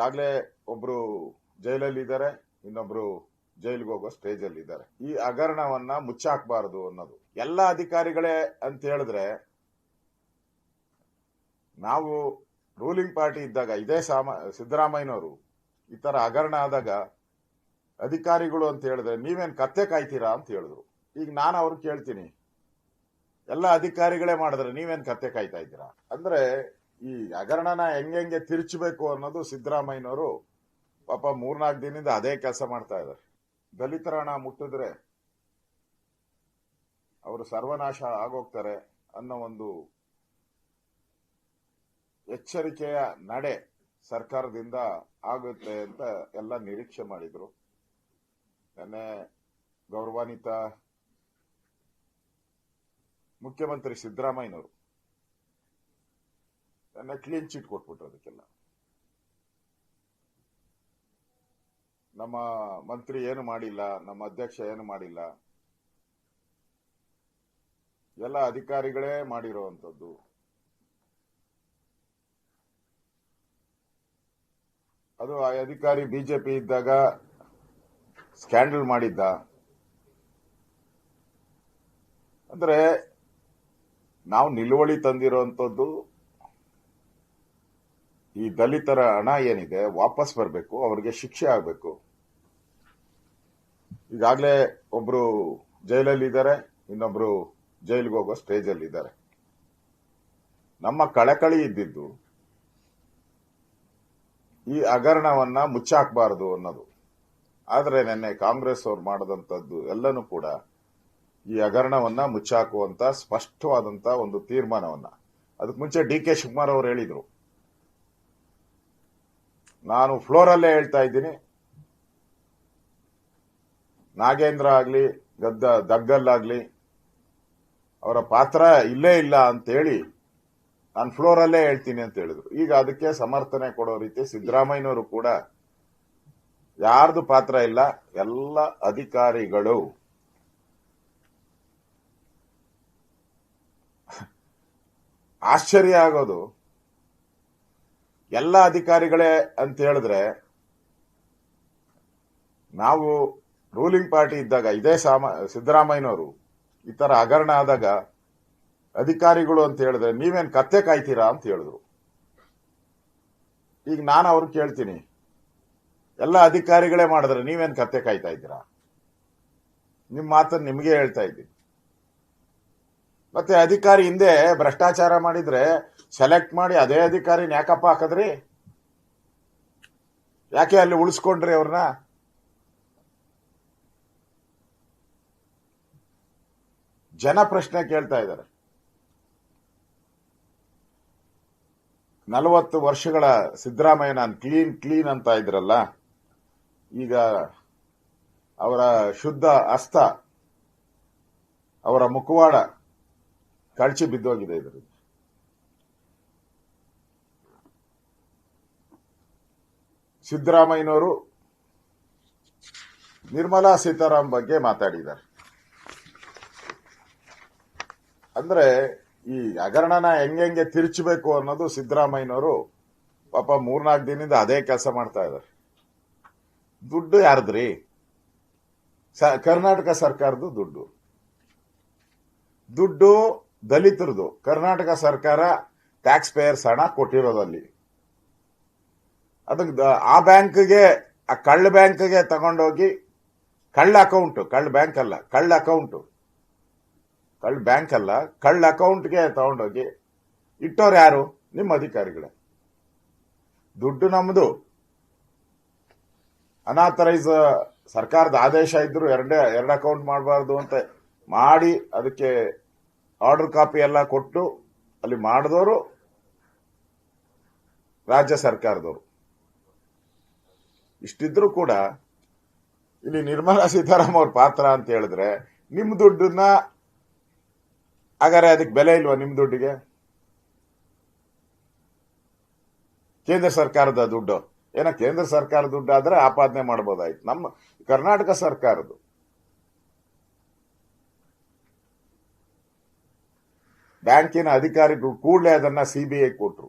ಈಗಾಗಲೇ ಒಬ್ರು ಜೈಲಲ್ಲಿ ಇದ್ದಾರೆ ಇನ್ನೊಬ್ರು ಜೈಲಿಗೆ ಹೋಗೋ ಸ್ಟೇಜ್ ಅಲ್ಲಿ ಇದ್ದಾರೆ ಈ ಹಗರಣವನ್ನ ಮುಚ್ಚಾಕ್ಬಾರದು ಅನ್ನೋದು. ಎಲ್ಲ ಅಧಿಕಾರಿಗಳೇ ಅಂತ ಹೇಳಿದ್ರೆ, ನಾವು ರೂಲಿಂಗ್ ಪಾರ್ಟಿ ಇದ್ದಾಗ, ಇದೇ ಸಾಮ, ಸಿದ್ದರಾಮಯ್ಯನವರು ಈ ತರ ಹಗರಣ ಆದಾಗ ಅಧಿಕಾರಿಗಳು ಅಂತ ಹೇಳಿದ್ರೆ, ನೀವೇನ್ ಕತ್ತೆ ಕಾಯ್ತೀರಾ ಅಂತ ಹೇಳಿದ್ರು. ಈಗ ನಾನು ಅವ್ರು ಕೇಳ್ತೀನಿ, ಎಲ್ಲ ಅಧಿಕಾರಿಗಳೇ ಮಾಡಿದ್ರೆ ನೀವೇನ್ ಕತ್ತೆ ಕಾಯ್ತಾ ಇದ್ದೀರಾ? ಅಂದ್ರೆ ಈ ಹಗರಣನ ಹೆಂಗೆ ತಿರ್ಚಬೇಕು ಅನ್ನೋದು ಸಿದ್ದರಾಮಯ್ಯನವರು ಪಾಪ ಮೂರ್ನಾಲ್ಕು ದಿನದಿಂದ ಅದೇ ಕೆಲಸ ಮಾಡ್ತಾ ಇದ್ದಾರೆ. ದಲಿತರ ಹಣ ಮುಟ್ಟಿದ್ರೆ ಅವರು ಸರ್ವನಾಶ ಆಗೋಗ್ತಾರೆ ಅನ್ನೋ ಒಂದು ಎಚ್ಚರಿಕೆಯ ನಡೆ ಸರ್ಕಾರದಿಂದ ಆಗುತ್ತೆ ಅಂತ ಎಲ್ಲ ನಿರೀಕ್ಷೆ ಮಾಡಿದ್ರು. ನೆನ್ನೆ ಗೌರವಾನ್ವಿತ ಮುಖ್ಯಮಂತ್ರಿ ಸಿದ್ದರಾಮಯ್ಯನವರು. ನನ್ನ ಕ್ಲೀನ್ ಚೀಟ್ ಕೊಟ್ಬಿಟ್ರು ಅದಕ್ಕೆಲ್ಲ. ನಮ್ಮ ಮಂತ್ರಿ ಏನು ಮಾಡಿಲ್ಲ, ನಮ್ಮ ಅಧ್ಯಕ್ಷ ಏನು ಮಾಡಿಲ್ಲ. ಎಲ್ಲ ಅಧಿಕಾರಿಗಳೇ ಮಾಡಿರುವಂತದ್ದು ಅದು ಆ ಅಧಿಕಾರಿ ಬಿಜೆಪಿ ಇದ್ದಾಗ ಸ್ಕ್ಯಾಂಡಲ್ ಮಾಡಿದ್ದ. ಅಂದ್ರೆ ನಾವು ನಿಲುವಳಿ ತಂದಿರುವಂತದ್ದು ಈ ದಲಿತರ ಹಣ ಏನಿದೆ ವಾಪಸ್ ಬರಬೇಕು, ಅವರಿಗೆ ಶಿಕ್ಷೆ ಆಗಬೇಕು. ಈಗಾಗಲೇ ಒಬ್ರು ಜೈಲಲ್ಲಿ ಇದ್ದಾರೆ, ಇನ್ನೊಬ್ರು ಜೈಲಿಗೆ ಹೋಗೋ ಸ್ಟೇಜಲ್ಲಿ ಇದ್ದಾರೆ. ನಮ್ಮ ಕಳಕಳಿ ಇದ್ದಿದ್ದು ಈ ಹಗರಣವನ್ನ ಮುಚ್ಚಾಕಬಾರದು ಅನ್ನೋದು. ಆದರೆ ನಿನ್ನೆ ಕಾಂಗ್ರೆಸ್ ಅವ್ರು ಮಾಡದಂತದ್ದು ಎಲ್ಲನೂ ಕೂಡ ಈ ಹಗರಣವನ್ನ ಮುಚ್ಚಾಕುವಂತ ಸ್ಪಷ್ಟವಾದಂತ ಒಂದು ತೀರ್ಮಾನವನ್ನ. ಅದಕ್ಕೆ ಮುಂಚೆ ಡಿ ಕೆ ಶಿವಕುಮಾರ್ ಅವರು ಹೇಳಿದ್ರು ನಾನು ಫ್ಲೋರಲ್ಲೇ ಹೇಳ್ತಾ ಇದ್ದೀನಿ. ನಾಗೇಂದ್ರ ಆಗ್ಲಿ, ಗದ್ದ ದಗ್ಗಲ್ಲಾಗ್ಲಿ ಅವರ ಪಾತ್ರ ಇಲ್ಲೇ ಇಲ್ಲ ಅಂತ ಹೇಳಿ ನಾನು ಫ್ಲೋರಲ್ಲೇ ಹೇಳ್ತೀನಿ ಅಂತ ಹೇಳಿದ್ರು. ಈಗ ಅದಕ್ಕೆ ಸಮರ್ಥನೆ ಕೊಡೋ ರೀತಿ ಸಿದ್ದರಾಮಯ್ಯನವರು ಕೂಡ ಯಾರ್ದು ಪಾತ್ರ ಇಲ್ಲ, ಎಲ್ಲ ಅಧಿಕಾರಿಗಳು ಆಶ್ಚರ್ಯ ಆಗೋದು. ಎಲ್ಲ ಅಧಿಕಾರಿಗಳೇ ಅಂತ ಹೇಳಿದ್ರೆ, ನಾವು ರೂಲಿಂಗ್ ಪಾರ್ಟಿ ಇದ್ದಾಗ, ಇದೇ ಸಾಮ, ಸಿದ್ದರಾಮಯ್ಯನವರು, ಈ ತರ ಹಗರಣ ಆದಾಗ ಅಧಿಕಾರಿಗಳು ಅಂತ ಹೇಳಿದ್ರೆ, ನೀವೇನ್ ಕತ್ತೆ ಕಾಯ್ತೀರಾ ಅಂತ ಹೇಳಿದ್ರು. ಈಗ ನಾನು ಅವ್ರು ಕೇಳ್ತೀನಿ, ಎಲ್ಲ ಅಧಿಕಾರಿಗಳೇ ಮಾಡಿದ್ರೆ ನೀವೇನ್ ಕತ್ತೆ ಕಾಯ್ತಾ ಇದ್ದೀರಾ? ನಿಮ್ ಮಾತನ್ನ ನಿಮಗೆ ಹೇಳ್ತಾ ಇದ್ದೀನಿ. ಮತ್ತೆ ಅಧಿಕಾರಿ ಹಿಂದೆ ಭ್ರಷ್ಟಾಚಾರ ಮಾಡಿದ್ರೆ ಸೆಲೆಕ್ಟ್ ಮಾಡಿ ಅದೇ ಅಧಿಕಾರಿನ ಯಾಕಪ್ಪ ಹಾಕದ್ರಿ? ಯಾಕೆ ಅಲ್ಲಿ ಉಳಿಸ್ಕೊಂಡ್ರಿ ಅವ್ರನ್ನ? ಜನ ಪ್ರಶ್ನೆ ಕೇಳ್ತಾ ಇದ್ದಾರೆ. ನಲವತ್ತು ವರ್ಷಗಳ ಸಿದ್ದರಾಮಯ್ಯ ನಾನು ಕ್ಲೀನ್ ಕ್ಲೀನ್ ಅಂತ ಇದ್ರಲ್ಲ, ಈಗ ಅವರ ಶುದ್ಧ ಅಸ್ತ, ಅವರ ಮುಖವಾಡ ಕಳಚಿ ಬಿದ್ದೋಗಿದೆ ಇದರಿಂದ ಸಿದ್ದರಾಮಯ್ಯನವರು ನಿರ್ಮಲಾ ಸೀತಾರಾಮ್ ಬಗ್ಗೆ ಮಾತಾಡಿದ್ದಾರೆ. ಅಂದ್ರೆ ಈ ಹಗರಣನ ಹೆಂಗೆ ತಿರುಚಬೇಕು ಅನ್ನೋದು ಸಿದ್ದರಾಮಯ್ಯನವರು ಪಾಪ ಮೂರ್ನಾಲ್ಕು ದಿನದಿಂದ ಅದೇ ಕೆಲಸ ಮಾಡ್ತಾ ಇದ್ದಾರೆ. ದುಡ್ಡು ಯಾರದ್ರಿ? ಕರ್ನಾಟಕ ಸರ್ಕಾರದ ದುಡ್ಡು. ದುಡ್ಡು ದಲಿತರದು ಕರ್ನಾಟಕ ಸರ್ಕಾರ ಟ್ಯಾಕ್ಸ್ ಪೇಯರ್ಸ್ ಹಣ ಕೊಟ್ಟಿರೋದಲ್ಲಿ ಅದಕ್ಕೆ ಆ ಬ್ಯಾಂಕ್ಗೆ, ಆ ಕಳ್ಳ ಬ್ಯಾಂಕ್ಗೆ ತಗೊಂಡೋಗಿ, ಕಳ್ಳ ಅಕೌಂಟ್ ಕಳ್ಳ ಬ್ಯಾಂಕ್ ಅಲ್ಲ, ಕಳ್ಳ ಅಕೌಂಟ್ ಕಳ್ಳ ಬ್ಯಾಂಕ್ ಅಲ್ಲ, ಕಳ್ಳ ಅಕೌಂಟ್ಗೆ ತಗೊಂಡೋಗಿ ಇಟ್ಟವ್ರು ಯಾರು? ನಿಮ್ಮ ಅಧಿಕಾರಿಗಳೇ. ದುಡ್ಡು ನಮ್ಮದು ಅನಾಥರೈಸ್ ಸರ್ಕಾರದ ಆದೇಶ ಇದ್ರು ಎರಡೇ, ಎರಡು ಅಕೌಂಟ್ ಮಾಡಬಾರ್ದು ಅಂತ ಮಾಡಿ, ಅದಕ್ಕೆ ಆರ್ಡರ್ ಕಾಪಿ ಎಲ್ಲ ಕೊಟ್ಟು, ಅಲ್ಲಿ ಮಾಡಿದವರು ರಾಜ್ಯ ಸರ್ಕಾರದವರು. ಇಷ್ಟಿದ್ರು ಕೂಡ ಇಲ್ಲಿ ನಿರ್ಮಲಾ ಸೀತಾರಾಮ್ ಅವ್ರ ಪಾತ್ರ ಅಂತ ಹೇಳಿದ್ರೆ ನಿಮ್ ದುಡ್ಡನ್ನ ಹಾಗಾದ್ರೆ ಅದಕ್ಕೆ ಬೆಲೆ ಇಲ್ವಾ ನಿಮ್ ದುಡ್ಡಿಗೆ? ಕೇಂದ್ರ ಸರ್ಕಾರದ ದುಡ್ಡು. ಏನ ಕೇಂದ್ರ ಸರ್ಕಾರ ದುಡ್ಡು ಆದ್ರೆ ಆಪಾದನೆ ಮಾಡಬಹುದಾಯ್ತು ನಮ್ಮ ಕರ್ನಾಟಕ ಸರ್ಕಾರದ್ದು. ಬ್ಯಾಂಕಿನ ಅಧಿಕಾರಿಗಳು ಕೂಡಲೇ ಅದನ್ನ ಸಿಬಿಐ ಕೊಟ್ರು.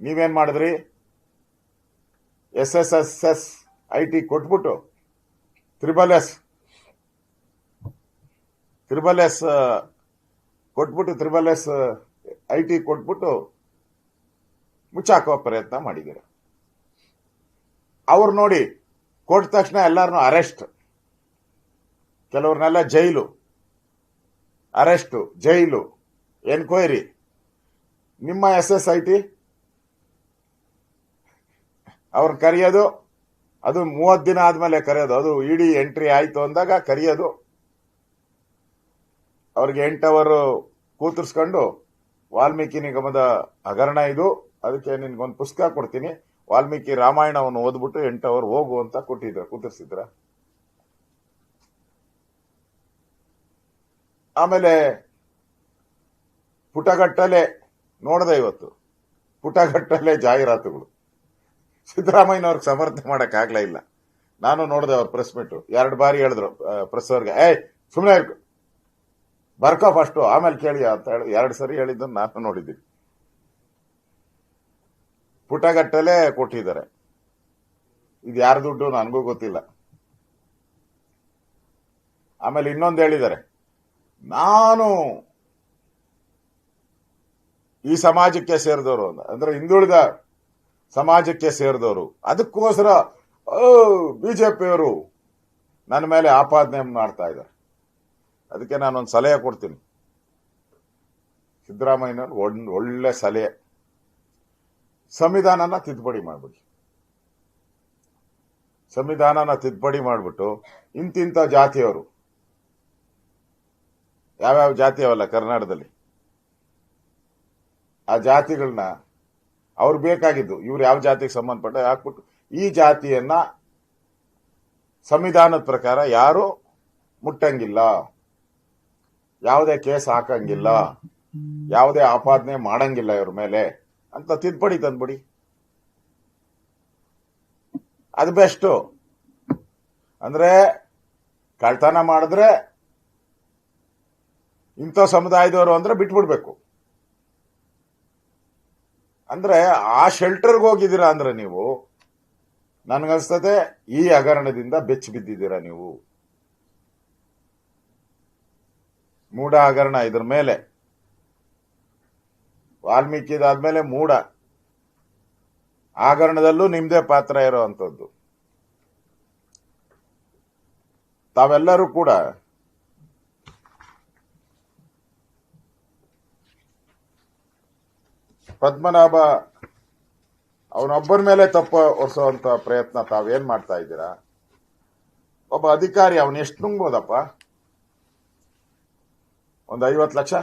ನೀವೇನ್ ಮಾಡಿದ್ರಿ? S S S S I T ಕೊಟ್ಬಿಟ್ಟು ತ್ರಿಬಲ್ ಎಸ್ ತ್ರಿಬಲ್ ಎಸ್ ಕೊಟ್ಬಿಟ್ಟು ತ್ರಿಬಲ್ ಎಸ್ ಐ ಟಿ ಕೊಟ್ಬಿಟ್ಟು ಮುಚ್ಚಾಕುವ ಪ್ರಯತ್ನ ಮಾಡಿದ್ದೀರ. ಅವ್ರು ನೋಡಿ ಕೊಟ್ಟ ತಕ್ಷಣ ಎಲ್ಲರನ್ನೂ ಅರೆಸ್ಟ್. ಕೆಲವ್ರನ್ನೆಲ್ಲ ಜೈಲು. ಅರೆಸ್ಟು, ಜೈಲು, ಎನ್ಕ್ವೈರಿ. ನಿಮ್ಮ ಎಸ್ ಎಸ್ ಐ ಟಿ ಅವ್ರು ಕರೆಯೋದು, ಅದು ಮೂವತ್ತು ದಿನ ಆದ್ಮೇಲೆ ಕರೆಯೋದು. ಅದು ಇಡಿ ಎಂಟ್ರಿ ಆಯ್ತು ಅಂದಾಗ ಕರೆಯೋದು. ಅವ್ರಿಗೆ ಎಂಟು ಅವರು ಕೂತರ್ಸ್ಕೊಂಡು ವಾಲ್ಮೀಕಿ ನಿಗಮದ ಹಗರಣ ಇದು. ಅದಕ್ಕೆ ನಿನ್ಗೊಂದು ಪುಸ್ತಕ ಕೊಡ್ತೀನಿ. ವಾಲ್ಮೀಕಿ ರಾಮಾಯಣವನ್ನು ಓದ್ಬಿಟ್ಟು ಎಂಟು ಅವರ್ ಹೋಗು ಅಂತ ಕೊಟ್ಟಿದ್ರ, ಕೂತರ್ಸಿದ್ರ. ಆಮೇಲೆ ಪುಟಗಟ್ಟಲೆ ನೋಡದೆ ಇವತ್ತು. ಪುಟಗಟ್ಟಲೆ ಜಾಹೀರಾತುಗಳು. ಸಿದ್ದರಾಮಯ್ಯನವ್ರಿಗೆ ಸಮರ್ಥನೆ ಮಾಡಕ್ ಆಗ್ಲ ಇಲ್ಲ. ನಾನು ನೋಡಿದೆ ಅವ್ರ ಪ್ರೆಸ್ ಮೀಟ್ ಎರಡು ಬಾರಿ ಹೇಳಿದ್ರು ಪ್ರೆಸ್ ಅವ್ರಿಗೆ, ಏಯ್ ಸುಮ್ಮನೆ ಬರ್ಕೋ ಫಸ್ಟು ಆಮೇಲೆ ಕೇಳಿ ಅಂತ ಹೇಳಿ, ಎರಡು ಸರಿ ಹೇಳಿದ್ದನ್ನು ನಾನು ನೋಡಿದ್ದೀನಿ. ಪುಟಗಟ್ಟಲೆ ಕೊಟ್ಟಿದ್ದಾರೆ. ಇದು ಯಾರ ದುಡ್ಡು ನನಗೂ ಗೊತ್ತಿಲ್ಲ. ಆಮೇಲೆ ಇನ್ನೊಂದು ಹೇಳಿದ್ದಾರೆ. ನಾನು ಈ ಸಮಾಜಕ್ಕೆ ಸೇರಿದವರು ಅಂದ್ರೆ ಹಿಂದುಳಿದ ಸಮಾಜಕ್ಕೆ ಸೇರಿದವರು. ಅದಕ್ಕೋಸ್ಕರ ಬಿಜೆಪಿಯವರು ನನ್ನ ಮೇಲೆ ಆಪಾದನೆ ಮಾಡ್ತಾ ಇದ್ದಾರೆ. ಅದಕ್ಕೆ ನಾನೊಂದು ಸಲಹೆ ಕೊಡ್ತೀನಿ. ಸಿದ್ದರಾಮಯ್ಯನವ್ರು ಒಂದು ಒಳ್ಳೆ ಸಲಹೆ. ಸಂವಿಧಾನನ ತಿದ್ದುಪಡಿ ಮಾಡಿಬಿಡಿ. ಸಂವಿಧಾನನ ತಿದ್ದುಪಡಿ ಮಾಡಿಬಿಟ್ಟು ಇಂತಿಂಥ ಜಾತಿಯವರು, ಯಾವ್ಯಾವ ಜಾತಿ ಅವಲ್ಲ ಕರ್ನಾಟಕದಲ್ಲಿ, ಆ ಜಾತಿಗಳನ್ನ ಅವ್ರು ಬೇಕಾಗಿದ್ದು, ಇವ್ರು ಯಾವ ಜಾತಿಗೆ ಸಂಬಂಧಪಟ್ಟ ಹಾಕ್ಬಿಟ್ಟು, ಈ ಜಾತಿಯನ್ನ ಸಂವಿಧಾನದ ಪ್ರಕಾರ ಯಾರು ಮುಟ್ಟಂಗಿಲ್ಲ. ಯಾವುದೇ ಕೇಸ್ ಹಾಕಂಗಿಲ್ಲ. ಯಾವುದೇ ಆಪಾದನೆ ಮಾಡಂಗಿಲ್ಲ ಇವ್ರ ಮೇಲೆ ಅಂತ ತಿದ್ದುಪಡಿ ತಂದ್ಬಿಡಿ. ಅದು ಬೆಸ್ಟು. ಅಂದ್ರೆ ಕಳ್ತನ ಮಾಡಿದ್ರೆ ಇಂಥ ಸಮುದಾಯದವರು ಅಂದ್ರೆ ಬಿಟ್ಬಿಡ್ಬೇಕು. ಅಂದ್ರೆ ಆ ಶೆಲ್ಟರ್ಗೆ ಹೋಗಿದ್ದೀರಾ ಅಂದ್ರೆ ನೀವು, ನನಗನ್ಸ್ತದೆ ಈ ಹಗರಣದಿಂದ ಬೆಚ್ಚ ಬಿದ್ದಿದ್ದೀರಾ ನೀವು? ಮೂಡ ಹಗರಣ ಇದ್ರ ಮೇಲೆ. ವಾಲ್ಮೀಕಿದಾದ್ಮೇಲೆ ಮೂಡ ಹಗರಣದಲ್ಲೂ ನಿಮ್ದೇ ಪಾತ್ರ ಇರುವಂತದ್ದು ತಾವೆಲ್ಲರೂ ಕೂಡ ಪದ್ಮನಾಭ, ಅವನೊಬ್ಬರ ಮೇಲೆ ತಪ್ಪು ಹೊರಿಸುವಂತ ಪ್ರಯತ್ನ ತಾವೇನ್ ಮಾಡ್ತಾ ಇದ್ದೀರಾ? ಒಬ್ಬ ಅಧಿಕಾರಿ ಅವನು ಎಷ್ಟು ನುಂಗ್ಬೋದಪ್ಪ? ಒಂದು ಐವತ್ತು ಲಕ್ಷ?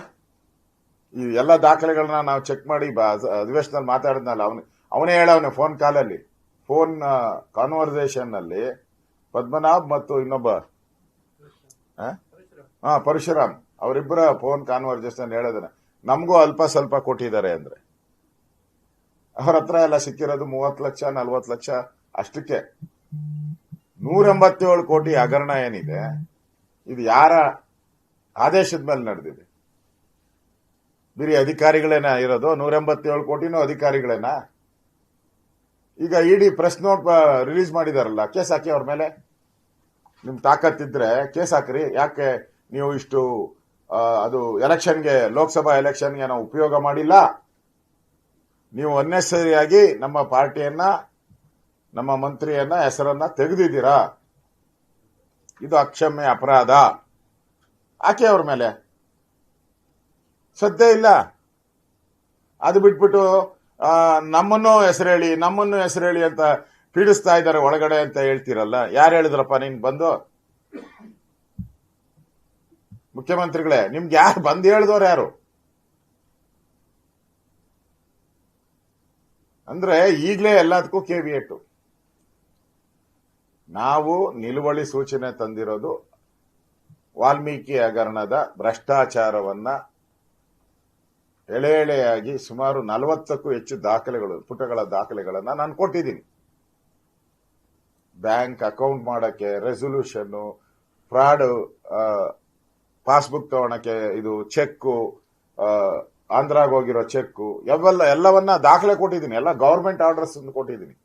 ಈ ಎಲ್ಲ ದಾಖಲೆಗಳನ್ನ ನಾವು ಚೆಕ್ ಮಾಡಿ ಅಧಿವೇಶನ ಮಾತಾಡಿದ್ನಲ್ಲ, ಅವನು ಅವನೇ ಹೇಳವನೆ ಫೋನ್ ಕಾಲಲ್ಲಿ ಫೋನ್ ಕಾನ್ವರ್ಸೇಷನ್ನಲ್ಲಿ ಪದ್ಮನಾಭ್ ಮತ್ತು ಇನ್ನೊಬ್ಬ? ಹಾ, ಪರಶುರಾಮ್. ಅವರಿಬ್ಬರ ಫೋನ್ ಕಾನ್ವರ್ಸೇಷನ್ ಹೇಳಿದ್ರೆ ನಮಗೂ ಅಲ್ಪ ಸ್ವಲ್ಪ ಕೊಟ್ಟಿದ್ದಾರೆ ಅಂದ್ರೆ. ಅವ್ರ ಹತ್ರ ಎಲ್ಲ ಸಿಕ್ಕಿರೋದು ಮೂವತ್ತು ಲಕ್ಷ, ನಲ್ವತ್ತು ಲಕ್ಷ ಅಷ್ಟಕ್ಕೆ. ನೂರ ಎಂಬತ್ತೇಳು ಕೋಟಿ ಹಗರಣ ಏನಿದೆ, ಇದು ಯಾರ ಆದೇಶದ ಮೇಲೆ ನಡೆದಿದೆ? ಬಿರಿ ಅಧಿಕಾರಿಗಳೇನ ಇರೋದು? ನೂರ ಎಂಬತ್ತೇಳು ಕೋಟಿನೂ ಅಧಿಕಾರಿಗಳೇನ? ಈಗ ಇಡಿ ಪ್ರೆಸ್ ನೋಟ್ ರಿಲೀಸ್ ಮಾಡಿದಾರಲ್ಲ, ಕೇಸ್ ಹಾಕಿ ಅವ್ರ ಮೇಲೆ? ನಿಮ್ ತಾಕತ್ತಿದ್ರೆ ಕೇಸ್ ಹಾಕ್ರಿ. ಯಾಕೆ ನೀವು ಇಷ್ಟು ಅದು ಎಲೆಕ್ಷನ್ಗೆ ಲೋಕಸಭಾ ಎಲೆಕ್ಷನ್ಗೆ ನಾವು ಉಪಯೋಗ ಮಾಡಿಲ್ಲ? ನೀವು ಅನ್ನೆಸರಿಯಾಗಿ ನಮ್ಮ ಪಾರ್ಟಿಯನ್ನ, ನಮ್ಮ ಮಂತ್ರಿಯನ್ನ ಹೆಸರನ್ನ ತೆಗೆದಿದ್ದೀರಾ? ಇದು ಅಕ್ಷಮ್ಯ ಅಪರಾಧ. ಆಕೆ ಅವ್ರ ಮೇಲೆ? ಸದ್ಯ ಇಲ್ಲ. ಅದು ಬಿಟ್ಬಿಟ್ಟು ನಮ್ಮನ್ನು ಹೆಸರೇಳಿ ನಮ್ಮನ್ನು ಹೆಸರೇಳಿ ಅಂತ ಪೀಡಿಸ್ತಾ ಇದ್ದಾರೆ ಒಳಗಡೆ ಅಂತ ಹೇಳ್ತೀರಲ್ಲ? ಯಾರು ಹೇಳಿದ್ರಪ್ಪ ನಿನ್ ಬಂದು? ಮುಖ್ಯಮಂತ್ರಿಗಳೇ, ನಿಮ್ಗೆ ಯಾರು ಬಂದು ಹೇಳಿದವ್ರು ಯಾರು? ಅಂದ್ರೆ ಈಗಲೇ ಎಲ್ಲದಕ್ಕೂ ಕೆವಿಯೇಟು ನಾವು ನಿಲುವಳಿ ಸೂಚನೆ ತಂದಿರೋದು ವಾಲ್ಮೀಕಿ ಹಗರಣದ ಭ್ರಷ್ಟಾಚಾರವನ್ನ ಎಳೆ ಎಳೆಯಾಗಿ ಸುಮಾರು ನಲವತ್ತಕ್ಕೂ ಹೆಚ್ಚು ದಾಖಲೆಗಳು, ಪುಟಗಳ ದಾಖಲೆಗಳನ್ನ ನಾನು ಕೊಟ್ಟಿದ್ದೀನಿ. ಬ್ಯಾಂಕ್ ಅಕೌಂಟ್ ಮಾಡಕ್ಕೆ ರೆಸೊಲ್ಯೂಷನ್ ಫ್ರಾಡ್ ಪಾಸ್ಬುಕ್ ತಗೊಳಕ್ಕೆ ಇದು ಚೆಕ್ಕು ಆಂಧ್ರಾಗ್ ಹೋಗಿರೋ ಚೆಕ್ಕು, ಯಾವೆಲ್ಲ ಎಲ್ಲವನ್ನ ದಾಖಲೆ ಕೊಟ್ಟಿದ್ದೀನಿ. ಎಲ್ಲ ಗೌರ್ಮೆಂಟ್ ಆರ್ಡರ್ಸ್ ಕೊಟ್ಟಿದ್ದೀನಿ.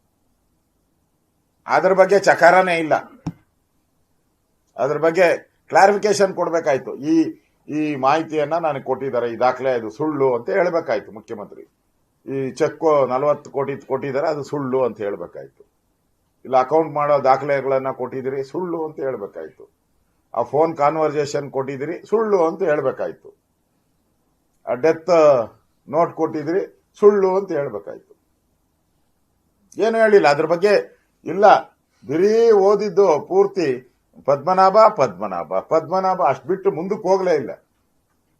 ಅದ್ರ ಬಗ್ಗೆ ಚಕಾರನೇ ಇಲ್ಲ. ಅದ್ರ ಬಗ್ಗೆ ಕ್ಲಾರಿಫಿಕೇಶನ್ ಕೊಡಬೇಕಾಯ್ತು. ಈ ಈ ಮಾಹಿತಿಯನ್ನ ನನಗೆ ಕೊಟ್ಟಿದ್ದಾರೆ. ಈ ದಾಖಲೆ, ಅದು ಸುಳ್ಳು ಅಂತ ಹೇಳಬೇಕಾಯ್ತು ಮುಖ್ಯಮಂತ್ರಿ. ಈ ಚೆಕ್ ನಲವತ್ತು ಕೋಟಿ ಕೊಟ್ಟಿದ್ದಾರೆ, ಅದು ಸುಳ್ಳು ಅಂತ ಹೇಳಬೇಕಾಯ್ತು. ಇಲ್ಲ ಅಕೌಂಟ್ ಮಾಡೋ ದಾಖಲೆಗಳನ್ನ ಕೊಟ್ಟಿದ್ದೀರಿ, ಸುಳ್ಳು ಅಂತ ಹೇಳಬೇಕಾಯ್ತು. ಆ ಫೋನ್ ಕಾನ್ವರ್ಸೇಷನ್ ಕೊಟ್ಟಿದ್ದೀರಿ, ಸುಳ್ಳು ಅಂತ ಹೇಳ್ಬೇಕಾಯ್ತು. ಡೆತ್ ನೋಟ್ ಕೊಟ್ಟಿದ್ರಿ, ಸುಳ್ಳು ಅಂತ ಹೇಳ್ಬೇಕಾಯ್ತು. ಏನು ಹೇಳಿಲ್ಲ, ಅದ್ರ ಬಗ್ಗೆ ಇಲ್ಲ. ಬರೀ ಓದಿದ್ದು ಪೂರ್ತಿ ಪದ್ಮನಾಭ ಪದ್ಮನಾಭ ಪದ್ಮನಾಭ ಅಷ್ಟು ಬಿಟ್ಟು ಮುಂದಕ್ಕೆ ಹೋಗಲೇ ಇಲ್ಲ.